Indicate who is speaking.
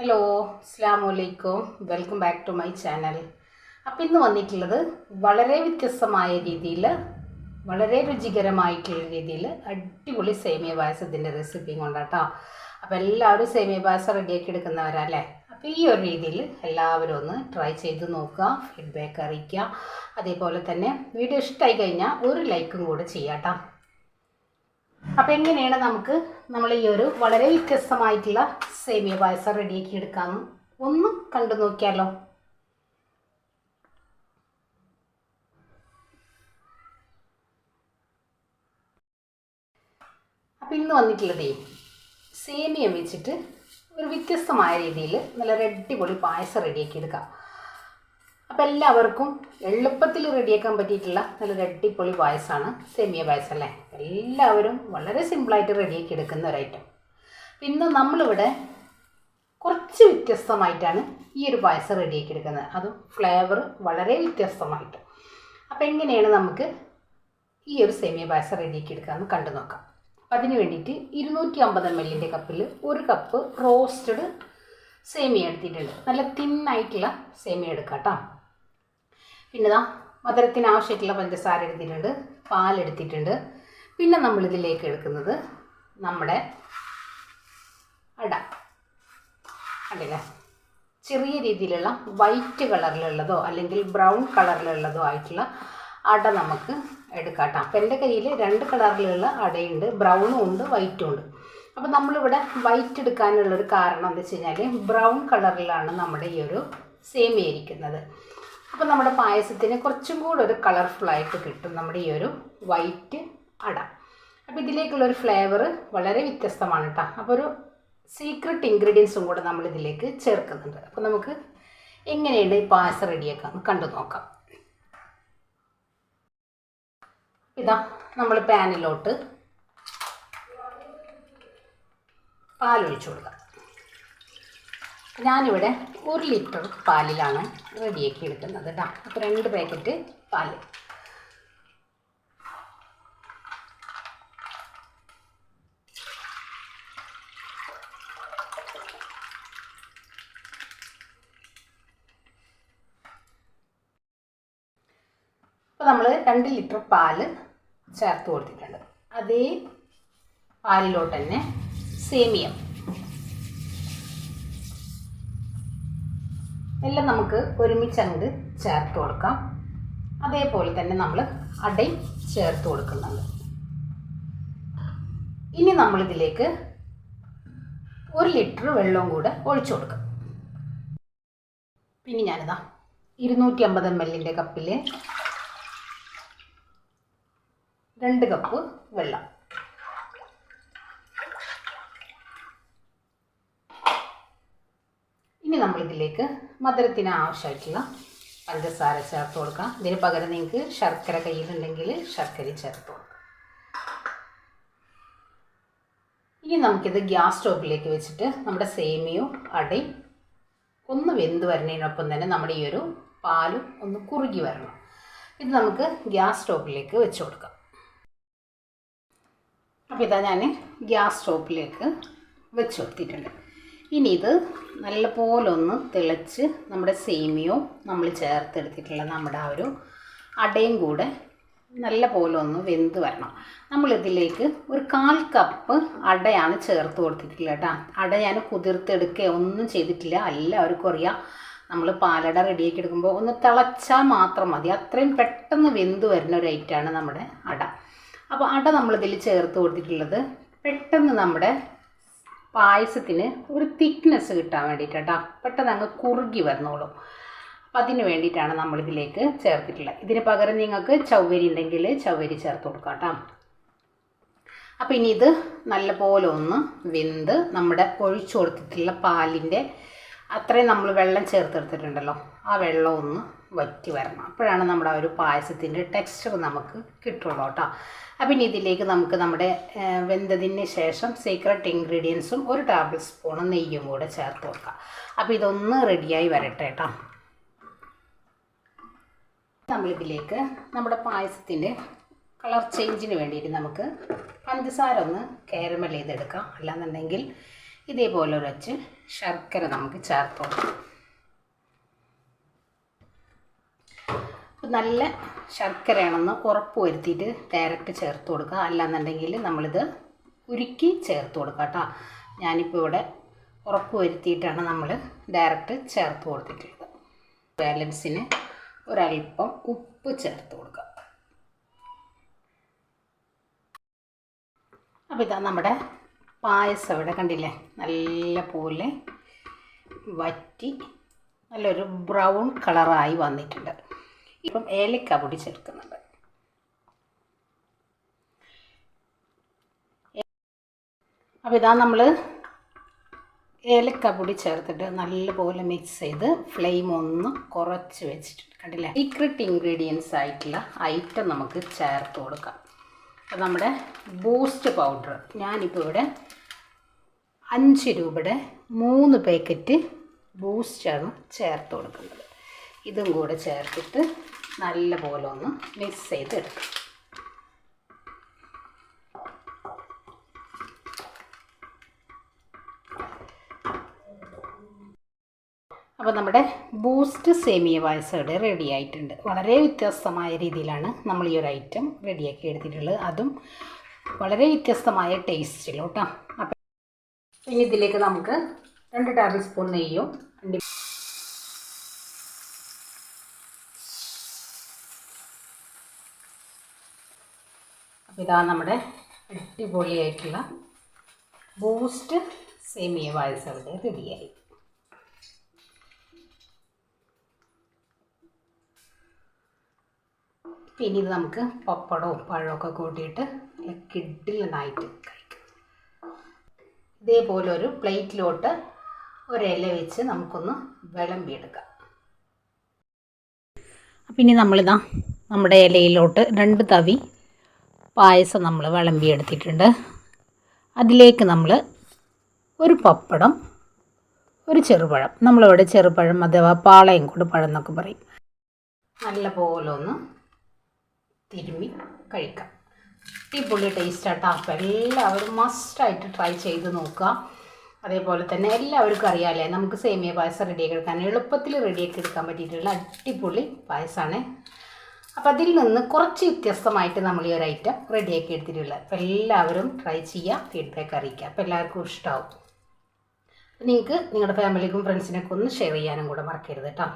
Speaker 1: Hello അസ്സാം വലൈക്കും welcome back to my channel. അപ്പം ഇന്ന് വന്നിട്ടുള്ളത് വളരെ വ്യത്യസ്തമായ രീതിയിൽ വളരെ രുചികരമായിട്ടുള്ള രീതിയിൽ അടിപൊളി സേമിയ പായസത്തിന്റെ റെസിപ്പി കൊണ്ടാട്ടോ അപ്പോൾ എല്ലാവരും സേമിയ പായസം റെഡിയാക്കി എടുക്കുന്നവരല്ലേ അപ്പോൾ ഈ ഒരു രീതിയിൽ എല്ലാവരും ഒന്ന് ട്രൈ ചെയ്ത് നോക്കുക ഫീഡ്ബാക്ക് അറിയിക്കുക. അതേപോലെ തന്നെ വീഡിയോ ഇഷ്ടമായി കഴിഞ്ഞാൽ ഒരു ലൈക്കും കൂടെ ചെയ്യാം കേട്ടോ അപ്പം എങ്ങനെയാണ് നമുക്ക് നമ്മൾ ഈ ഒരു വളരെ വ്യത്യസ്തമായിട്ടുള്ള സേമിയ പായസം റെഡിയാക്കി എടുക്കാമെന്ന് ഒന്ന് കണ്ടു നോക്കിയാലോ? അപ്പം ഇന്ന് വന്നിട്ടുള്ളതേ സേമിയ വെച്ചിട്ട് ഒരു വ്യത്യസ്തമായ രീതിയിൽ നല്ല അടിപൊളി പായസം റെഡിയാക്കി എടുക്കാം. അപ്പോൾ എല്ലാവർക്കും എളുപ്പത്തിൽ റെഡിയാക്കാൻ പറ്റിയിട്ടുള്ള നല്ലൊരു അടിപൊളി പായസമാണ് സെമിയ പായസം അല്ലേ? എല്ലാവരും വളരെ സിമ്പിളായിട്ട് റെഡിയാക്കി എടുക്കുന്ന ഒരു ഐറ്റം പിന്നെ നമ്മളിവിടെ കുറച്ച് വ്യത്യസ്തമായിട്ടാണ് ഈ ഒരു പായസം റെഡിയാക്കി എടുക്കുന്നത്. അതും ഫ്ലേവർ വളരെ വ്യത്യസ്തമായിട്ട്. അപ്പോൾ എങ്ങനെയാണ് നമുക്ക് ഈ ഒരു സെമിയ പായസം റെഡിയാക്കി എടുക്കാമെന്ന് കണ്ടു നോക്കാം. അപ്പം അതിന് വേണ്ടിയിട്ട് ഇരുന്നൂറ്റി അമ്പത് എം എല്ലിന്റെ കപ്പിൽ ഒരു കപ്പ് റോസ്റ്റഡ് സേമിയ എടുത്തിട്ടുണ്ട്. നല്ല തിന്നായിട്ടുള്ള സേമിയ എടുക്കാം കേട്ടോ. പിന്നെ ഇതാ മധുരത്തിന് ആവശ്യമായിട്ടുള്ള പഞ്ചസാര എടുത്തിട്ടുണ്ട് പാലെടുത്തിട്ടുണ്ട്. പിന്നെ നമ്മളിതിലേക്ക് എടുക്കുന്നത് നമ്മുടെ അട. കണ്ടില്ലേ ചെറിയ രീതിയിലുള്ള വൈറ്റ് കളറിലുള്ളതോ അല്ലെങ്കിൽ ബ്രൗൺ കളറിലുള്ളതോ ആയിട്ടുള്ള അട നമുക്ക് എടുക്കാം കേട്ടോ അപ്പം എന്റെ കയ്യിൽ രണ്ട് കളറിലുള്ള അടയുണ്ട് ബ്രൗണും ഉണ്ട് വൈറ്റും ഉണ്ട്. അപ്പോൾ നമ്മളിവിടെ വൈറ്റ് എടുക്കാനുള്ളൊരു കാരണം എന്താ വെച്ച് കഴിഞ്ഞാൽ ബ്രൗൺ കളറിലാണ് നമ്മുടെ ഈ ഒരു സേമിയ ഇരിക്കുന്നത്. അപ്പോൾ നമ്മുടെ പായസത്തിന് കുറച്ചും കൂടെ ഒരു കളർഫുള്ളായിട്ട് കിട്ടും നമ്മുടെ ഈ ഒരു വൈറ്റ് അട. അപ്പോൾ ഇതിലേക്കുള്ളൊരു ഫ്ലേവർ വളരെ വ്യത്യസ്തമാണ് കേട്ടോ അപ്പോൾ ഒരു സീക്രട്ട് ഇൻഗ്രീഡിയൻസും കൂടെ നമ്മൾ ഇതിലേക്ക് ചേർക്കുന്നുണ്ട്. അപ്പോൾ നമുക്ക് എങ്ങനെയുണ്ട് ഈ പായസം റെഡിയാക്കാം കണ്ടു നോക്കാം. ഇതാ നമ്മൾ പാനിലോട്ട് പാലൊഴിച്ചു കൊടുക്കാം. ഞാനിവിടെ ഒരു ലിറ്റർ പാലിലാണ് റെഡിയാക്കി എടുക്കുന്നത് കേട്ടോ. അപ്പോൾ രണ്ട് പാക്കറ്റ് പാൽ അപ്പോൾ നമ്മൾ രണ്ട് ലിറ്റർ പാൽ ചേർത്ത് കൊടുത്തിട്ടുണ്ട്. അതേ പാലിലോട്ട് തന്നെ സേമിയം എല്ലാം നമുക്ക് ഒരുമിച്ച് അങ്ങോട്ട് ചേർത്ത് കൊടുക്കാം. അതേപോലെ തന്നെ നമ്മൾ അടയും ചേർത്ത് കൊടുക്കുന്നുണ്ട്. ഇനി നമ്മളിതിലേക്ക് ഒരു ലിറ്റർ വെള്ളവും കൂടെ ഒഴിച്ചു കൊടുക്കാം. പിന്നെ ഞാനിതാ ഇരുന്നൂറ്റി അമ്പത് എം എല്ലിന്റെ കപ്പിൽ രണ്ട് കപ്പ് വെള്ളം ഇനി നമ്മളിതിലേക്ക് മധുരത്തിന് ആവശ്യമായിട്ടുള്ള പഞ്ചസാര ചേർത്ത് കൊടുക്കാം. ഇതിന് പകരം നിങ്ങൾക്ക് ശർക്കര കയ്യിലുണ്ടെങ്കിൽ ശർക്കര ചേർത്ത് കൊടുക്കാം. ഇനി നമുക്കിത് ഗ്യാസ് സ്റ്റോപ്പിലേക്ക് വെച്ചിട്ട് നമ്മുടെ സേമിയോ അടയും ഒന്ന് വെന്ത് വരുന്നതിനൊപ്പം തന്നെ നമ്മുടെ ഈ ഒരു പാലും ഒന്ന് കുറുകി വരണം. ഇത് നമുക്ക് ഗ്യാസ് സ്റ്റോപ്പിലേക്ക് വെച്ച് കൊടുക്കാം. അപ്പോൾ ഇതാ ഞാൻ ഗ്യാസ് സ്റ്റോപ്പിലേക്ക് വെച്ച് കൊടുത്തിട്ടുണ്ട്. ഇനി ഇത് നല്ലപോലെ ഒന്ന് തിളച്ച് നമ്മുടെ സേമിയവും നമ്മൾ ചേർത്തെടുത്തിട്ടുള്ള നമ്മുടെ ആ ഒരു അടയും കൂടെ നല്ല പോലെ ഒന്ന് വെന്ത് വരണം. നമ്മളിതിലേക്ക് ഒരു കാൽ കപ്പ് അടയാണ് ചേർത്ത് കൊടുത്തിട്ടുള്ളത് കേട്ടോ. അട ഞാൻ കുതിർത്തെടുക്കുക ഒന്നും ചെയ്തിട്ടില്ല. എല്ലാവർക്കും അറിയാം നമ്മൾ പാലട റെഡിയാക്കി എടുക്കുമ്പോൾ ഒന്ന് തിളച്ചാൽ മാത്രം മതി. അത്രയും പെട്ടെന്ന് വെന്ത് വരുന്ന ഒരു ഐറ്റമാണ് നമ്മുടെ അട. അപ്പോൾ അട നമ്മളിതിൽ ചേർത്ത് കൊടുത്തിട്ടുള്ളത് പെട്ടെന്ന് നമ്മുടെ പായസത്തിന് ഒരു തിക്നെസ് കിട്ടാൻ വേണ്ടിയിട്ട് കേട്ടോ പെട്ടെന്ന് അങ്ങ് കുറുകി വന്നോളും. അപ്പം അതിന് വേണ്ടിയിട്ടാണ് നമ്മളിതിലേക്ക് ചേർത്തിട്ടുള്ളത്. ഇതിന് പകരം നിങ്ങൾക്ക് ചവ്വരി ഉണ്ടെങ്കിൽ ചവ്വരി ചേർത്ത് കൊടുക്കാം കേട്ടോ. അപ്പോൾ ഇനി ഇത് നല്ലപോലെ ഒന്ന് വെന്ത് നമ്മുടെ ഒഴിച്ചു കൊടുത്തിട്ടുള്ള പാലിന്റെ അത്രയും നമ്മൾ വെള്ളം ചേർത്തെടുത്തിട്ടുണ്ടല്ലോ. ആ വെള്ളം ഒന്ന് വറ്റി വരണം. അപ്പോഴാണ് നമ്മുടെ ആ ഒരു പായസത്തിന്റെ ടെക്സ്ചർ നമുക്ക് കിട്ടുള്ളൂ കേട്ടോ. അപ്പം ഇനി ഇതിലേക്ക് നമുക്ക് നമ്മുടെ വെന്തതിന് ശേഷം സീക്രട്ട് ഇൻഗ്രീഡിയൻസും ഒരു ടേബിൾ സ്പൂൺ നെയ്യും കൂടെ ചേർത്ത് കൊടുക്കാം. അപ്പോൾ ഇതൊന്ന് റെഡിയായി വരട്ടെ കേട്ടോ. നമ്മളിതിലേക്ക് നമ്മുടെ പായസത്തിന്റെ കളർ ചേഞ്ചിന് വേണ്ടിയിട്ട് നമുക്ക് പഞ്ചസാര ഒന്ന് കാരമൽ ചെയ്തെടുക്കാം. അല്ലാന്നുണ്ടെങ്കിൽ ഇതേപോലെ ഒരച്ച് ശർക്കര നമുക്ക് ചേർത്ത് നല്ല ശർക്കരയാണെന്ന് ഉറപ്പ് വരുത്തിയിട്ട് ഡയറക്റ്റ് ചേർത്ത് കൊടുക്കുക. അല്ലാന്നുണ്ടെങ്കിൽ നമ്മളിത് ഉരുക്കി ചേർത്ത് കൊടുക്കുക കേട്ടോ. ഞാനിപ്പോൾ ഇവിടെ ഉറപ്പ് വരുത്തിയിട്ടാണ് നമ്മൾ ഡയറക്റ്റ് ചേർത്ത് കൊടുത്തിട്ടുള്ളത്. ബാലൻസിന് ഒരല്പം ഉപ്പ് ചേർത്ത് കൊടുക്കുക. അപ്പോൾ ഇതാ നമ്മുടെ പായസം ഇവിടെ കണ്ടില്ലേ? നല്ല പോലെ വറ്റി നല്ലൊരു ബ്രൗൺ കളറായി വന്നിട്ടുണ്ട്. ഇപ്പം ഏലക്ക പൊടി ചേർക്കുന്നുണ്ട് അപ്പോൾ ഇതാ നമ്മൾ ഏലക്ക പൊടി ചേർത്തിട്ട് നല്ലപോലെ മിക്സ് ചെയ്ത് ഫ്ലെയിം ഒന്ന് കുറച്ച് വെച്ചിട്ടുണ്ട്. കണ്ടില്ലേ? സീക്രട്ട് ഇൻഗ്രീഡിയൻസ് ആയിട്ടുള്ള ഐറ്റം നമുക്ക് ചേർത്ത് കൊടുക്കാം. അപ്പോൾ നമ്മുടെ ബൂസ്റ്റ് പൗഡർ. ഞാനിപ്പോൾ ഇവിടെ അഞ്ച് രൂപയുടെ മൂന്ന് പാക്കറ്റ് ബൂസ്റ്റാണ് ചേർത്ത് കൊടുക്കുന്നത്. ഇതും കൂടെ ചേർത്തിട്ട് നല്ല പോലെ ഒന്ന് മിക്സ് ചെയ്തെടുക്കാം. അപ്പോൾ നമ്മുടെ ബൂസ്റ്റ് സേമിയ പായസം ഇവിടെ റെഡി ആയിട്ടുണ്ട്. വളരെ വ്യത്യസ്തമായ രീതിയിലാണ് നമ്മൾ ഈ ഒരു ഐറ്റം റെഡിയാക്കി എടുത്തിട്ടുള്ളത്. അതും വളരെ വ്യത്യസ്തമായ ടേസ്റ്റിലും കേട്ടോ. അപ്പം ഇനി ഇതിലേക്ക് നമുക്ക് രണ്ട് ടേബിൾ സ്പൂൺ നെയ്യും അപ്പോൾ ഇതാ നമ്മുടെ അടിപൊളിയായിട്ടുള്ള ബൂസ്റ്റ് സേമിയ പായസം ഇവിടെ റെഡിയായി പിന്നെ ഇത് നമുക്ക് പപ്പടവും പഴമൊക്കെ കൂട്ടിയിട്ട് നല്ല കിഡിലനായിട്ട് കഴിക്കാം. ഇതേപോലെ ഒരു പ്ലേറ്റിലോട്ട് ഒരില വെച്ച് നമുക്കൊന്ന് വിളമ്പിയെടുക്കാം. ഇനി നമ്മളിതാ നമ്മുടെ ഇലയിലോട്ട് രണ്ട് തവി പായസം നമ്മൾ വിളമ്പിയെടുത്തിട്ടുണ്ട്. അതിലേക്ക് നമ്മൾ ഒരു പപ്പടം ഒരു ചെറുപഴം. നമ്മളിവിടെ ചെറുപഴം അഥവാ പാളയം കൂട് പഴം എന്നൊക്കെ പറയും. നല്ല പോലെ ഒന്ന് തിരുമ്മി കഴിക്കാം. അടിപൊളി ടേസ്റ്റ് ആട്ടോ. അപ്പോൾ എല്ലാവരും മസ്റ്റായിട്ട് ട്രൈ ചെയ്ത് നോക്കുക. അതേപോലെ തന്നെ എല്ലാവർക്കും അറിയാമല്ലേ നമുക്ക് സേമിയ പായസം റെഡിയാക്കി എടുക്കാൻ എളുപ്പത്തിൽ റെഡിയാക്കി എടുക്കാൻ പറ്റിയിട്ടുള്ള അടിപൊളി പായസമാണ് അപ്പോൾ അതിൽ നിന്ന് കുറച്ച് വ്യത്യസ്തമായിട്ട് നമ്മൾ ഈ ഒരു ഐറ്റം റെഡിയാക്കി എടുത്തിട്ടുള്ളത്. അപ്പോൾ എല്ലാവരും ട്രൈ ചെയ്യുക ഫീഡ്ബാക്ക് അറിയിക്കുക. അപ്പോൾ എല്ലാവർക്കും ഇഷ്ടമാവും നിങ്ങൾക്ക് നിങ്ങളുടെ ഫാമിലിക്കും ഫ്രണ്ട്സിനൊക്കെ ഒന്ന് ഷെയർ ചെയ്യാനും കൂടെ മറക്കരുത് കേട്ടോ.